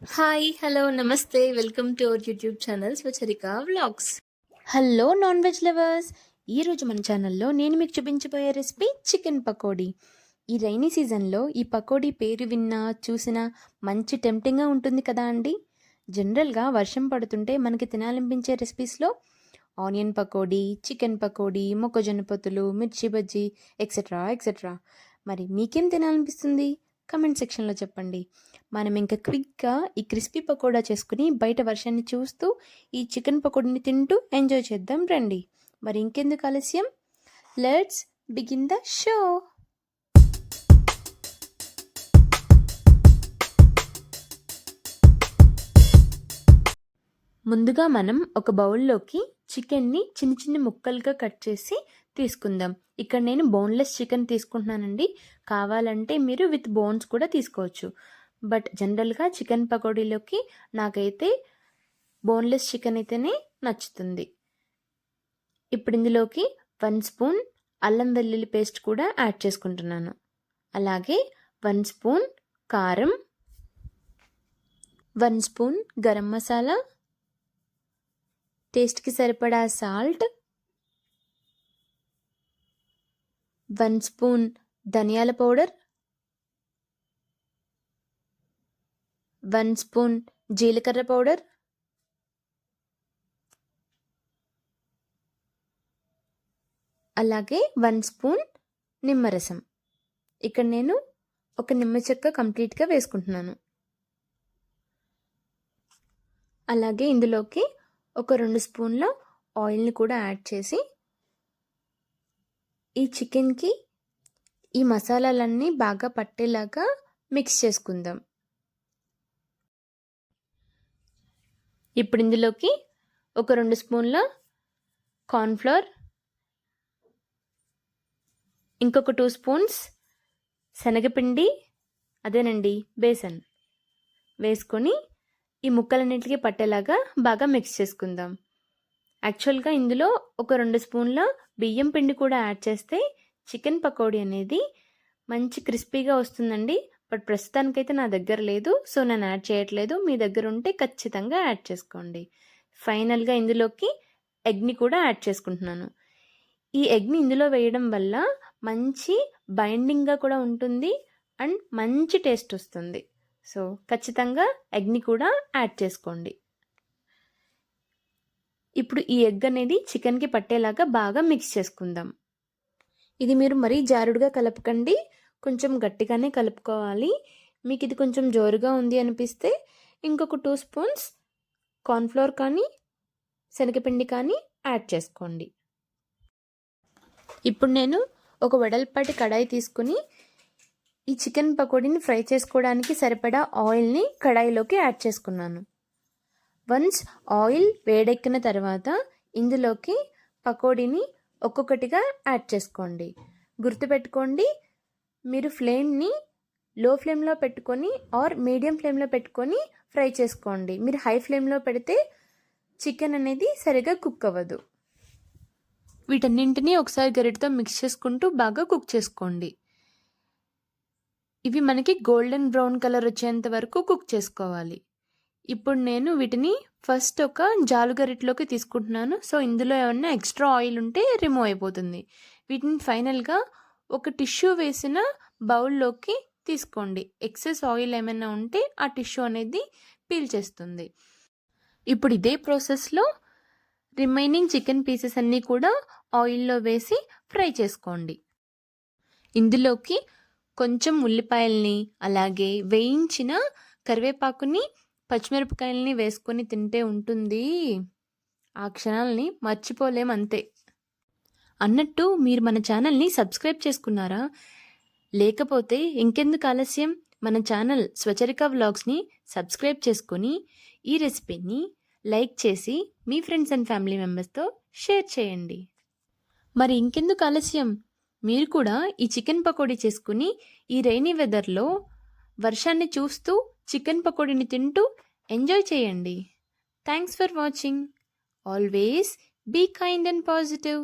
Hi hello namaste welcome to our YouTube channel Swacharika vlogs hello non veg lovers ఈరోజు మన ఛానల్లో నేను మీకు చూపించబోయే రెసిపీ చికెన్ పకోడీ. ఈ రైనీ సీజన్లో ఈ పకోడీ పేరు విన్నా చూసినా మంచి టెంప్టింగ్గా ఉంటుంది కదా అండి? జనరల్గా వర్షం పడుతుంటే మనకి తినాలనిపించే రెసిపీస్లో ఆనియన్ పకోడీ చికెన్ పకోడీ మొక్కజొన్న పొత్తులు మిర్చి బజ్జీ ఎక్సెట్రా ఎక్సెట్రా మరి మీకేం తినాలనిపిస్తుంది? కమెంట్ సెక్షన్లో చెప్పండి. మనం ఇంకా క్విక్గా ఈ క్రిస్పీ పకోడా చేసుకుని బయట వర్షాన్ని చూస్తూ ఈ చికెన్ పకోడీని తింటూ ఎంజాయ్ చేద్దాం రండి. మరి ఇంకెందుకు ఆలస్యం? లెట్స్ బిగిన్ ద షో ముందుగా మనం ఒక బౌల్లోకి చికెన్ని చిన్న చిన్న ముక్కలుగా కట్ చేసి తీసుకుందాం. ఇక్కడ నేను బోన్లెస్ చికెన్ తీసుకుంటున్నానండి. కావాలంటే మీరు విత్ బోన్స్ కూడా తీసుకోవచ్చు. బట్ జనరల్గా చికెన్ పకోడీలోకి నాకైతే బోన్లెస్ చికెన్ అయితేనే నచ్చుతుంది. ఇప్పుడు ఇందులోకి వన్ స్పూన్ అల్లం వెల్లుల్లి పేస్ట్ కూడా యాడ్ చేసుకుంటున్నాను. అలాగే వన్ స్పూన్ కారం వన్ స్పూన్ గరం మసాలా టేస్ట్కి సరిపడా సాల్ట్ వన్ స్పూన్ ధనియాల పౌడర్ వన్ స్పూన్ జీలకర్ర పౌడర్ అలాగే వన్ స్పూన్ నిమ్మరసం. ఇక్కడ నేను ఒక నిమ్మ చెక్క కంప్లీట్గా వేసుకుంటున్నాను. అలాగే ఇందులోకి ఒక రెండు స్పూన్ల ఆయిల్ని కూడా యాడ్ చేసి ఈ చికెన్కి ఈ మసాలాలన్నీ బాగా పట్టేలాగా మిక్స్ చేసుకుందాం. ఇప్పుడు ఇందులోకి ఒక రెండు స్పూన్ల కార్న్ఫ్లవర్ ఇంకొక టూ స్పూన్స్ శనగపిండి అదేనండి బేసన్ వేసుకొని ఈ ముక్కలన్నింటికి పట్టేలాగా బాగా మిక్స్ చేసుకుందాం. యాక్చువల్గా ఇందులో ఒక రెండు స్పూన్ల బియ్యం పిండి కూడా యాడ్ చేస్తే చికెన్ పకోడీ అనేది మంచి క్రిస్పీగా వస్తుందండి. బట్ ప్రస్తుతానికైతే నా దగ్గర లేదు. సో నేను యాడ్ చేయట్లేదు. మీ దగ్గర ఉంటే ఖచ్చితంగా యాడ్ చేసుకోండి. ఫైనల్గా ఇందులోకి ఎగ్ని కూడా యాడ్ చేసుకుంటున్నాను. ఈ ఎగ్ని ఇందులో వేయడం వల్ల మంచి బైండింగ్గా కూడా ఉంటుంది అండ్ మంచి టేస్ట్ వస్తుంది. సో ఖచ్చితంగా ఎగ్ని కూడా యాడ్ చేసుకోండి. ఇప్పుడు ఈ ఎగ్ అనేది చికెన్కి పట్టేలాగా బాగా మిక్స్ చేసుకుందాం. ఇది మీరు మరీ జారుడుగా కలపకండి. కొంచెం గట్టిగానే కలుపుకోవాలి. మీకు ఇది కొంచెం జోరుగా ఉంది అనిపిస్తే ఇంకొక టూ స్పూన్స్ కార్న్ఫ్లోర్ కానీ శనగపిండి కానీ యాడ్ చేసుకోండి. ఇప్పుడు నేను ఒక వెడల్పాటి కడాయి తీసుకుని ఈ చికెన్ పకోడీని ఫ్రై చేసుకోవడానికి సరిపడా ఆయిల్ని కడాయిలోకి యాడ్ చేసుకున్నాను. వన్స్ ఆయిల్ వేడెక్కిన తర్వాత ఇందులోకి పకోడీని ఒక్కొక్కటిగా యాడ్ చేసుకోండి. గుర్తుపెట్టుకోండి మీరు ఫ్లేమ్ని లో ఫ్లేమ్లో పెట్టుకొని ఆర్ మీడియం ఫ్లేమ్లో పెట్టుకొని ఫ్రై చేసుకోండి. మీరు హై ఫ్లేమ్లో పెడితే చికెన్ అనేది సరిగా కుక్ అవ్వదు. వీటన్నింటినీ ఒకసారి గరిటతో మిక్స్ చేసుకుంటూ బాగా కుక్ చేసుకోండి. ఇవి మనకి గోల్డెన్ బ్రౌన్ కలర్ వచ్చేంత వరకు కుక్ చేసుకోవాలి. ఇప్పుడు నేను వీటిని ఫస్ట్ ఒక జాలుగరిట్లోకి తీసుకుంటున్నాను. సో ఇందులో ఏమన్నా ఎక్స్ట్రా ఆయిల్ ఉంటే రిమూవ్ అయిపోతుంది. వీటిని ఫైనల్గా ఒక టిష్యూ వేసిన బౌల్లోకి తీసుకోండి. ఎక్సెస్ ఆయిల్ ఏమైనా ఉంటే ఆ టిష్యూ అనేది పీల్చేస్తుంది ఇప్పుడు ఇదే ప్రాసెస్లో రిమైనింగ్ చికెన్ పీసెస్ అన్నీ కూడా ఆయిల్లో వేసి ఫ్రై చేసుకోండి. ఇందులోకి కొంచెం ఉల్లిపాయల్ని అలాగే వేయించిన కరివేపాకుని పచ్చిమిరపకాయలని వేసుకొని తింటే ఉంటుంది. ఆ క్షణాలని మర్చిపోలేం అంతే. అన్నట్టు మీరు మన ఛానల్ని సబ్స్క్రైబ్ చేసుకున్నారా? లేకపోతే ఇంకెందుకు ఆలస్యం? మన ఛానల్ స్వచరిక వ్లాగ్స్ని సబ్స్క్రైబ్ చేసుకొని ఈ రెసిపీని లైక్ చేసి మీ ఫ్రెండ్స్ అండ్ ఫ్యామిలీ మెంబర్స్తో షేర్ చేయండి. మరి ఇంకెందుకు ఆలస్యం? మీరు కూడా ఈ చికెన్ పకోడీ చేసుకుని ఈ రైనీ వెదర్లో వర్షాన్ని చూస్తూ చికెన్ పకోడీని తింటూ ఎంజాయ్ చేయండి. Thanks for watching always be kind and positive